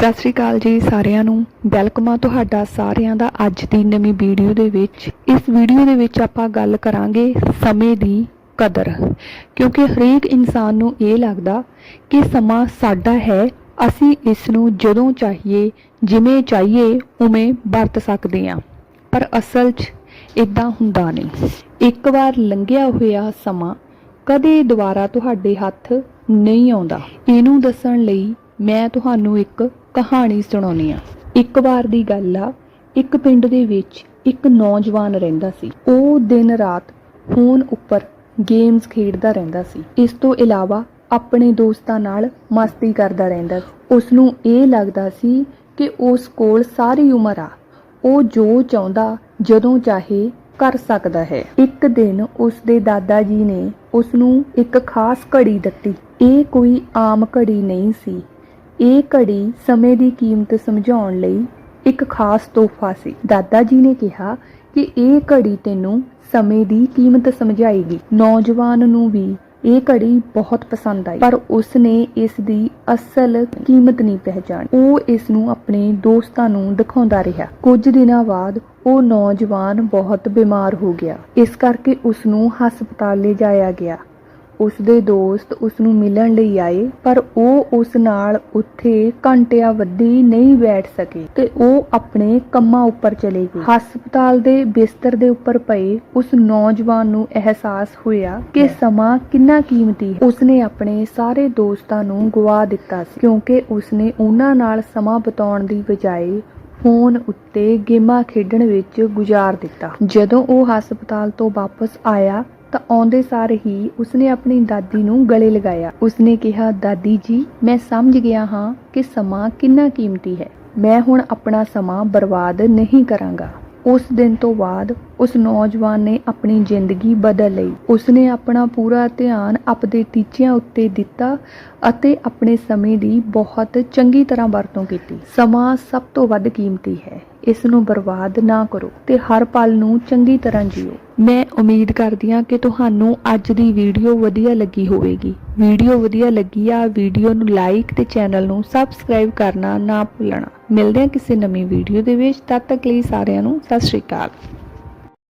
ਸਤਿ ਸ਼੍ਰੀ ਅਕਾਲ ਜੀ ਸਾਰਿਆਂ ਨੂੰ। ਵੈਲਕਮ ਆ ਤੁਹਾਡਾ ਸਾਰਿਆਂ ਦਾ ਅੱਜ ਦੀ ਨਵੀਂ ਵੀਡੀਓ ਦੇ ਵਿੱਚ। ਇਸ ਵੀਡੀਓ ਦੇ ਵਿੱਚ ਆਪਾਂ ਗੱਲ ਕਰਾਂਗੇ ਸਮੇਂ ਦੀ ਕਦਰ। ਕਿਉਂਕਿ ਹਰੇਕ ਇਨਸਾਨ ਨੂੰ ਇਹ ਲੱਗਦਾ ਕਿ ਸਮਾਂ ਸਾਡਾ ਹੈ, ਅਸੀਂ ਇਸ ਨੂੰ ਜਦੋਂ ਚਾਹੀਏ, ਜਿਵੇਂ ਚਾਹੀਏ, ਉਵੇਂ ਵਰਤ ਸਕਦੇ ਹਾਂ। ਪਰ ਅਸਲ 'ਚ ਇਦਾਂ ਹੁੰਦਾ ਨਹੀਂ। ਇੱਕ ਵਾਰ ਲੰਘਿਆ ਹੋਇਆ ਸਮਾਂ ਕਦੇ ਦੁਬਾਰਾ ਤੁਹਾਡੇ ਹੱਥ ਨਹੀਂ ਆਉਂਦਾ। ਇਹਨੂੰ ਦੱਸਣ ਲਈ ਮੈਂ ਤੁਹਾਨੂੰ ਇੱਕ ਕਹਾਣੀ ਸੁਣਾਉਣੀ ਆ ਇੱਕ ਵਾਰ ਦੀ ਗੱਲ ਆ, ਇੱਕ ਪਿੰਡ ਦੇ ਵਿੱਚ ਇੱਕ ਨੌਜਵਾਨ ਰਹਿੰਦਾ ਸੀ। ਉਹ ਦਿਨ ਰਾਤ ਫੋਨ ਉੱਪਰ ਗੇਮਸ ਖੇਡਦਾ ਰਹਿੰਦਾ ਸੀ। ਇਸ ਤੋਂ ਇਲਾਵਾ ਆਪਣੇ ਦੋਸਤਾਂ ਨਾਲ ਮਸਤੀ ਕਰਦਾ ਰਹਿੰਦਾ ਸੀ। ਉਸ ਨੂੰ ਇਹ ਲੱਗਦਾ ਸੀ ਕਿ ਉਸ ਕੋਲ ਸਾਰੀ ਉਮਰ ਆ। ਉਹ ਜੋ ਚਾਹੁੰਦਾ, ਜਦੋਂ ਚਾਹੇ ਕਰ ਸਕਦਾ ਹੈ। ਇੱਕ ਦਿਨ ਉਸ ਦੇ ਦਾਦਾ ਜੀ ਨੇ ਉਸ ਨੂੰ ਇੱਕ ਖਾਸ ਘੜੀ ਦਿੱਤੀ। ਇਹ ਕੋਈ ਆਮ ਘੜੀ ਨਹੀਂ ਸੀ। ਇਹ ਘੜੀ ਸਮੇਂ ਦੀ ਕੀਮਤ ਸਮਝਾਉਣ ਲਈ ਇੱਕ ਖਾਸ ਤੋਹਫਾ ਸੀ। ਦਾਦਾ ਜੀ ਨੇ ਕਿਹਾ ਕਿ ਇਹ ਘੜੀ ਤੈਨੂੰ ਸਮੇਂ ਦੀ ਕੀਮਤ ਸਮਝਾਏਗੀ। ਨੌਜਵਾਨ ਨੂੰ ਵੀ ਇਹ ਘੜੀ ਬਹੁਤ ਪਸੰਦ ਆਈ, ਪਰ ਉਸ ਨੇ ਇਸ ਦੀ ਅਸਲ ਕੀਮਤ ਨਹੀਂ ਪਹਿਚਾਣੀ। ਉਹ ਇਸ ਨੂੰ ਆਪਣੇ ਦੋਸਤਾਂ ਨੂੰ ਦਿਖਾਉਂਦਾ ਰਿਹਾ। ਕੁਝ ਦਿਨਾਂ ਬਾਅਦ ਉਹ ਨੌਜਵਾਨ ਬਹੁਤ ਬਿਮਾਰ ਹੋ ਗਿਆ। ਇਸ ਕਰਕੇ ਉਸ ਨੂੰ ਹਸਪਤਾਲ ਲਿਜਾਇਆ ਗਿਆ। ਉਸ ਦੇ ਦੋਸਤ ਉਸ ਨੂੰ ਮਿਲਣ ਲਈ ਆਏ ਪਰ ਉਹ ਉਸ ਨਾਲ ਉੱਥੇ ਘੰਟਿਆਂ ਵੱਧੀ ਨਹੀਂ ਬੈਠ ਸਕੇ ਤੇ ਉਹ ਆਪਣੇ ਕੰਮਾਂ ਉੱਪਰ ਚਲੇ ਗਏ। ਹਸਪਤਾਲ ਦੇ ਬਿਸਤਰ ਦੇ ਉੱਪਰ ਪਏ ਉਸ ਨੌਜਵਾਨ ਨੂੰ ਅਹਿਸਾਸ ਹੋਇਆ ਕਿ ਸਮਾਂ ਕਿੰਨਾ ਕੀਮਤੀ ਹੈ। ਉਸਨੇ ਆਪਣੇ ਸਾਰੇ ਦੋਸਤਾਂ ਨੂੰ ਗਵਾ ਦਿੱਤਾ ਸੀ ਕਿਉਂਕਿ ਉਸਨੇ ਉਹਨਾਂ ਨਾਲ ਸਮਾਂ ਬਿਤਾਉਣ ਦੀ ਬਜਾਏ ਫੋਨ ਉੱਤੇ ਗੇਮਾਂ ਖੇਡਣ ਵਿੱਚ ਗੁਜ਼ਾਰ ਦਿੱਤਾ। ਜਦੋਂ ਉਹ ਹਸਪਤਾਲ ਤੋਂ ਵਾਪਸ ਆਇਆ ਤਾਂ ਆਉਂਦੇ ਸਾਰ ਹੀ ਉਸਨੇ ਆਪਣੀ ਦਾਦੀ ਨੂੰ ਗਲੇ ਲਗਾਇਆ। ਉਸਨੇ ਕਿਹਾ, ਦਾਦੀ ਜੀ, ਮੈਂ ਸਮਝ ਗਿਆ ਹਾਂ ਕਿ ਸਮਾਂ ਕਿੰਨਾ ਕੀਮਤੀ ਹੈ। ਮੈਂ ਹੁਣ ਆਪਣਾ ਸਮਾਂ ਬਰਬਾਦ ਨਹੀਂ ਕਰਾਂਗਾ। ਉਸ ਦਿਨ ਤੋਂ ਬਾਅਦ ਉਸ ਨੌਜਵਾਨ ਨੇ ਆਪਣੀ ਜ਼ਿੰਦਗੀ ਬਦਲ ਲਈ। ਉਸਨੇ ਆਪਣਾ ਪੂਰਾ ਧਿਆਨ ਆਪਣੇ ਟੀਚਿਆਂ ਉੱਤੇ ਦਿੱਤਾ ਅਤੇ ਆਪਣੇ ਸਮੇਂ ਦੀ ਬਹੁਤ ਚੰਗੀ ਤਰ੍ਹਾਂ ਵਰਤੋਂ ਕੀਤੀ। ਸਮਾਂ ਸਭ ਤੋਂ ਵੱਧ ਕੀਮਤੀ ਹੈ। ਇਸ ਨੂੰ ਬਰਬਾਦ ਨਾ ਕਰੋ ਤੇ ਹਰ ਪਲ ਨੂੰ ਚੰਗੀ ਤਰ੍ਹਾਂ ਜੀਓ। ਮੈਂ ਉਮੀਦ ਕਰਦੀ ਹਾਂ ਕਿ ਤੁਹਾਨੂੰ ਅੱਜ ਦੀ ਵੀਡੀਓ ਵਧੀਆ ਲੱਗੀ ਹੋਵੇਗੀ। ਵੀਡੀਓ ਵਧੀਆ ਲੱਗੀ ਆ, ਵੀਡੀਓ ਨੂੰ ਲਾਈਕ ਤੇ ਚੈਨਲ ਨੂੰ ਸਬਸਕ੍ਰਾਈਬ ਕਰਨਾ ਨਾ ਭੁੱਲਣਾ। ਮਿਲਦੇ ਹਾਂ ਕਿਸੇ ਨਵੀਂ ਵੀਡੀਓ ਦੇ ਵਿੱਚ। ਤਦ ਤੱਕ ਲਈ ਸਾਰਿਆਂ ਨੂੰ ਸਤਿ ਸ਼੍ਰੀ ਅਕਾਲ।